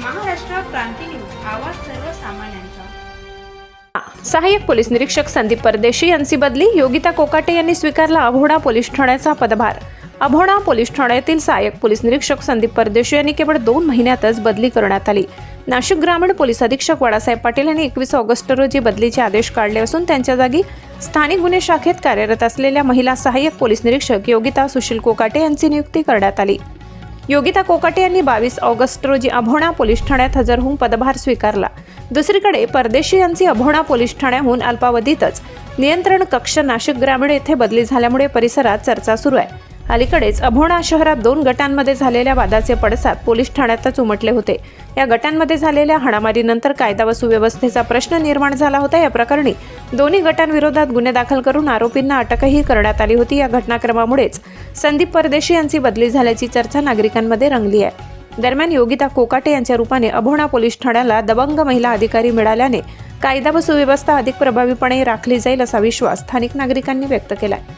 क्रांती news आवाज सर्वसामान्यांचा. सहाय्यक पोलीस निरीक्षक संदीप परदेशी यांची बदली योगिता कोकाटे यांनी स्वीकारला अभोडा पोलीस ठाण्याचा पदभार. अभोणा पोलीस ठाण्यातील सहाय्यक पोलीस निरीक्षक संदीप परदेशी यांनी केवळ दोन महिन्यातच बदली करण्यात आली. नाशिक ग्रामीण पोलीस अधीक्षक बाळासाहेब पाटील यांनी एकवीस ऑगस्ट रोजी बदलीचे आदेश काढले असून त्यांच्या जागी स्थानिक गुन्हे शाखेत कार्यरत असलेल्या महिला सहाय्यक पोलीस निरीक्षक योगिता सुशील कोकाटे यांची नियुक्ती करण्यात आली. योगिता कोकाटे यांनी बावीस ऑगस्ट रोजी अभोणा पोलीस ठाण्यात हजर होऊन पदभार स्वीकारला. दुसरीकडे परदेशी यांची अभोणा पोलीस ठाण्याहून अल्पावधीतच नियंत्रण कक्ष नाशिक ग्रामीण येथे बदली झाल्यामुळे परिसरात चर्चा सुरू आहे. अलीकडेच अभोणा शहरात दोन गटांमध्ये झालेल्या वादाचे पडसाद पोलीस ठाण्यातच उमटले होते. या गटांमध्ये झालेल्या हाणामारीनंतर कायदा व सुव्यवस्थेचा प्रश्न निर्माण झाला होता. या प्रकरणी दोन्ही गटांविरोधात गुन्हे दाखल करून आरोपींना अटकही करण्यात आली होती. या घटनाक्रमामुळेच संदीप परदेशी यांची बदली झाल्याची चर्चा नागरिकांमध्ये रंगली आहे. दरम्यान योगिता कोकाटे यांच्या रूपाने अभोणा पोलीस ठाण्याला दबंग महिला अधिकारी मिळाल्याने कायदा व सुव्यवस्था अधिक प्रभावीपणे राखली जाईल असा विश्वास स्थानिक नागरिकांनी व्यक्त केला आहे